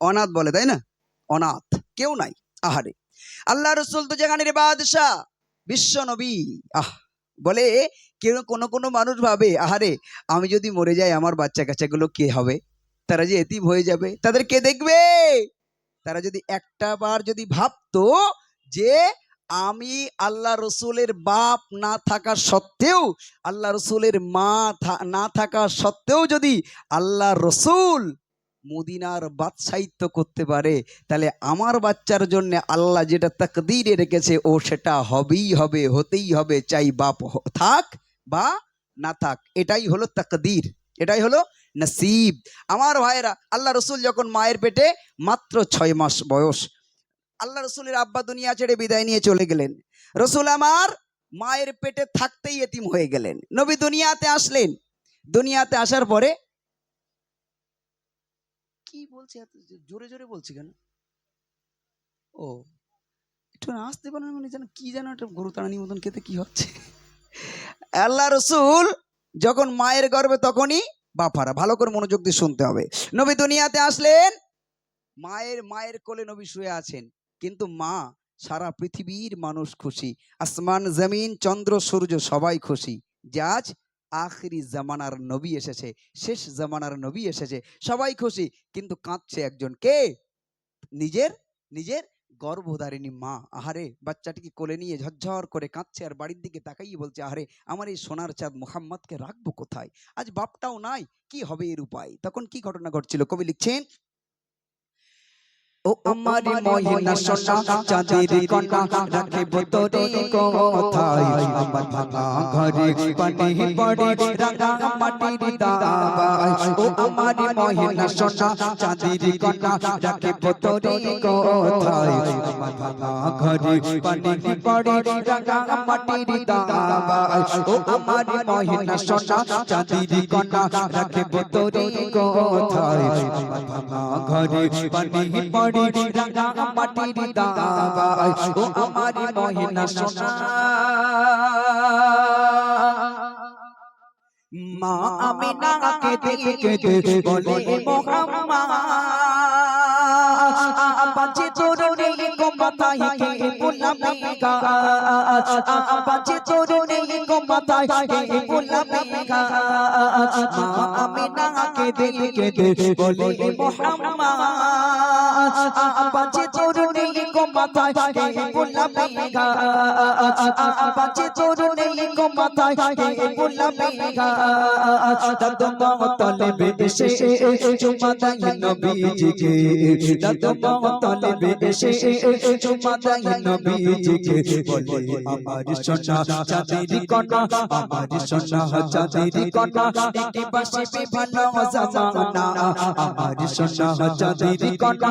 অনাথ বলে, তাই না? অনাথ, কেউ নাই, আহারে। আল্লাহ রসুল তো যেখানে বাদশাহ, বিশ্ব নবী, আহ, বলে কেউ কোনো কোনো মানুষ ভাবে, আহারে, আমি যদি মরে যাই, আমার বাচ্চা কাচ্চাগুলো কে হবে? তারা যে এতিম হয়ে যাবে, তাদের কে দেখবে? তারা যদি একটা বার যদি ভাবতো যে আমি আল্লাহ রসুলের বাপ না থাকা সত্ত্বেও, আল্লাহ রসুলের মা না থাকা সত্ত্বেও যদি আল্লাহ রসুল মদিনার বাদশাহিত্য করতে পারে, তাহলে আমার বাচ্চার জন্য আল্লাহ যেটা তাকদিরে রেখেছে, ও সেটা হবেই হবে, হতেই হবে, চাই বাপ থাক বা না থাক, এটাই হলো তাকদির, এটাই হলো নসিব। আমার ভাইয়েরা, আল্লাহ রসুল যখন মায়ের পেটে মাত্র ছয় মাস বয়স, আল্লাহ রসুলের আব্বা দুনিয়া ছেড়ে বিদায় নিয়ে চলে গেলেন। রসুল আমার মায়ের পেটে থাকতেই এতিম হয়ে গেলেন। নবী দুনিয়াতে আসলেন। দুনিয়াতে আসার পরে কি বলছে এত জোরে জোরে বলছি কেন? ও, একটু আসতে পারেন মানে যেন কি যেন একটা গরু তাড়ানি মতন খেতে কি হচ্ছে? আল্লাহ রসুল যখন মায়ের গর্ভে তখনই বাপারা ভালো করে মনোযোগ দিয়ে শুনতে হবে। নবী দুনিয়াতে আসলেন, মায়ের মায়ের কোলে নবী শুয়ে আছেন। কিন্তু মা, সারা পৃথিবীর মানুষ খুশি। আসমান, জমিন, চন্দ্র, সূর্য সবাই খুশি। যে আজ আখরি জামানার নবী এসেছে, শেষ জামানার নবী এসেছে। সবাই খুশি, কিন্তু কাঁদছে একজন। কে? নিজের নিজের গর্ভধারিণী মা। আহারে, বাচ্চাটিকে কোলে নিয়ে ঝরঝর করে কাঁদছে আর বাড়ির দিকে তাকাইয়ে বলছে, আহারে, আমার এই সোনার চাঁদ মোহাম্মদকে রাখব কোথায়? আজ বাপটাও নাই, কি হবে এর উপায়? তখন কি ঘটনা ঘটছিল? কবি লিখছেন ও আমার মহিনা সোনা চাঁদের কন্যা রাখে তোরে কোথায় আমার ভাঙা ঘরে পানি পড়ে রাঙা মাটির দাবায় ও আমার মহিনা সোনা চাঁদের কন্যা রাখে তোরে কোথায় আমার ভাঙা ঘরে পানি পড়ে রাঙা মাটির দাবায় ও আমার মহিনা সোনা চাঁদের কন্যা রাখে তোরে কোথায় আমার ভাঙা ঘরে পানি পড়ে রাঙা মাটির দাবায় ও আমার মহিনা সোনা মা আমি না কেঁদে কেঁদে বলে বাজে তোর নেই গো মাথায় কে গোলামি গাছ। বাজে তোর নেই গো মাথায় কে গোলামি গাছ। আমি বাজে তোর গো মাথায় কে গোলামি গাছ বাজে তোর গো মাথায় কে গোলামি গাছ দাদা তলে বেশে চুমা দাই নবীজিকে। দাদা তলে বেশে চুমা দাই নবীজিকে। বলে, আমার সোনা চাঁদের কণা আমার সোনা চাঁদের কণা একে পাশে বিভিন্ন জামানা। আমার সোনা চাঁদের কণা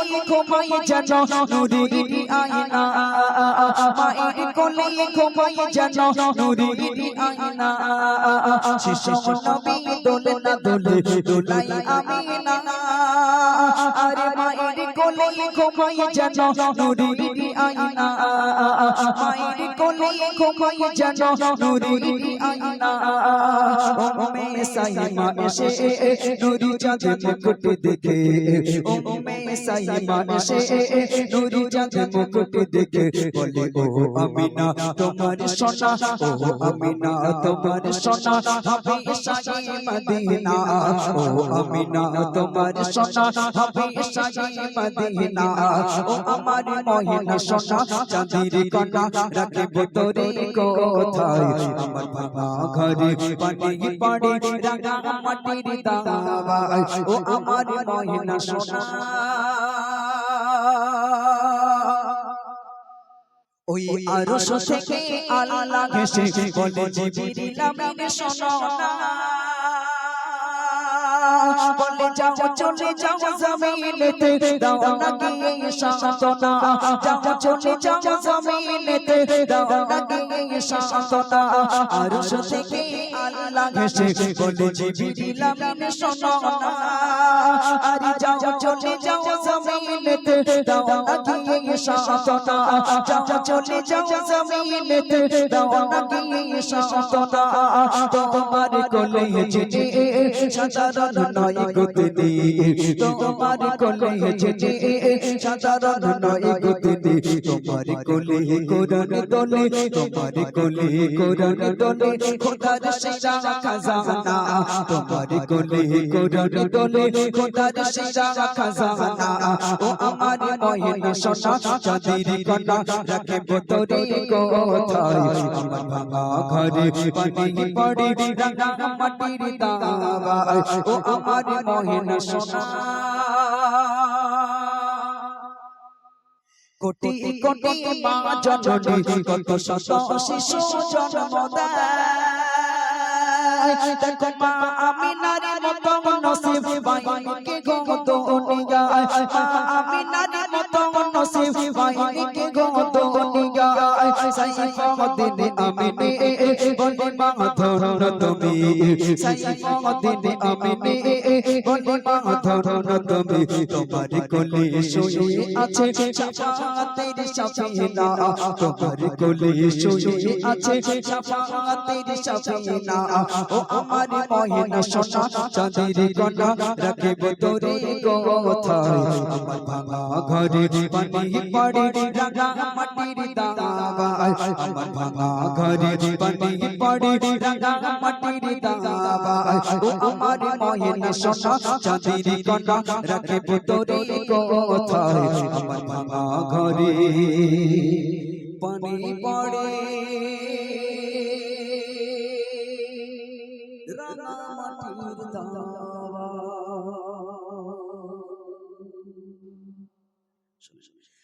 কোলে ঘুমাই যেন নুরির আয়না মায়ের কোলে ঘুমাই যেন নুরির আয়না শিশু নবী দোলনা দোলে দোলাই আমি না আরে মায়ের কোলে ঘুমাই যেন নুরির আয়না মায়ের কোলে ঘুমাই যেন নুরির আয়না ও সাইমা এসে নুরি চাঁদ মুকুট দেখে মে এসে নুরি চাঁদ মুকুট দেখে বলে ও আমিনা তোমার সোনা ও আমিনা তোমার সোনা হবে সাই মদিনা ও আমিনা তোমার সোনা হবে সাই মদিনা ও আমার মহিনা সোনা চাঁদের কণা রাখে তোরে কোথায় আমার ভাঙা ঘরে পানি পড়ে রাঙা মাটির দাবায় ও আমার মহিনা সোনা ওই আরশ থেকে আল্লাহ ঘেসে বলে জিবরিল আমিন শোনো না। বলে যাও চলে যাও জমিনেতে দাও না গিয়ে সান্তনা যাও চলে যাও জমিনেতে দাও না গিয়ে সান্তনা আর থেকে আল্লাহ হেসে বলে জিবিরিল আমিন শোনো না। আর যাও, চলে যাও জমিনেতে। দাও না গিয়ে যাও, চলে যাও জমিনেতে। দাও না গিয়ে তোমার কোলে যেতে সাধারণ নয় গতি দিয়ে। তোমার কোলে যেতে সাধারণ নয় গতি দিয়ে। তোমার কোলে কোরআন দলে তোমার কোলে কোরআন দলে খোদার সেরা খাজানা, তোমার কোলে কোরআন দলে খোদার সেরা খাজানা ও আমার মহিন সোনা চাঁদের কণা রাখে বোতরে কোথায়? আমার ভাঙা ঘরে পানি পড়ে, রাঙা মাটির দাওয়ায় ও আমার মহিন সোনা কোটি কোটি মা জননী, কত শত শিশু জন্ম দেয়। দেখো মা আমি নারী মতো নসিব বাইকে গো আমি নারী মতো নসিব বাইকে গো দুনিয়ায় সাইফুদ্দিন আমিনে বলে মা ধরো তুমি সাইফুদ্দিন আমিনে বলে মা ধরুন তুমি তোমার কোলে শুয়ে আছে শাফাতের শাফিনা তোমার কোলে শুয়ে আছে শাফাতের শাফিনা ও আমার মহিনা সোনা চাঁদের কণা রাখিব তোরে কোথায় আমার ভাঙা ঘরে পানি পড়ে রাঙা মাটির দাওয়ায় আমার ভাঙা ঘরে পানি পড়ে রাঙা মাটির দাওয়ায় ও আমার মহিনা সোনা চাঁদের রাখিব তোরে কোথায় আমার ভাঙা ঘরে পানি পড়ে।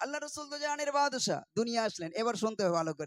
আল্লাহ রসুল তো জাহানের বাদশাহ দুনিয়া আসলেন এবার শুনতে হবে ভালো করে।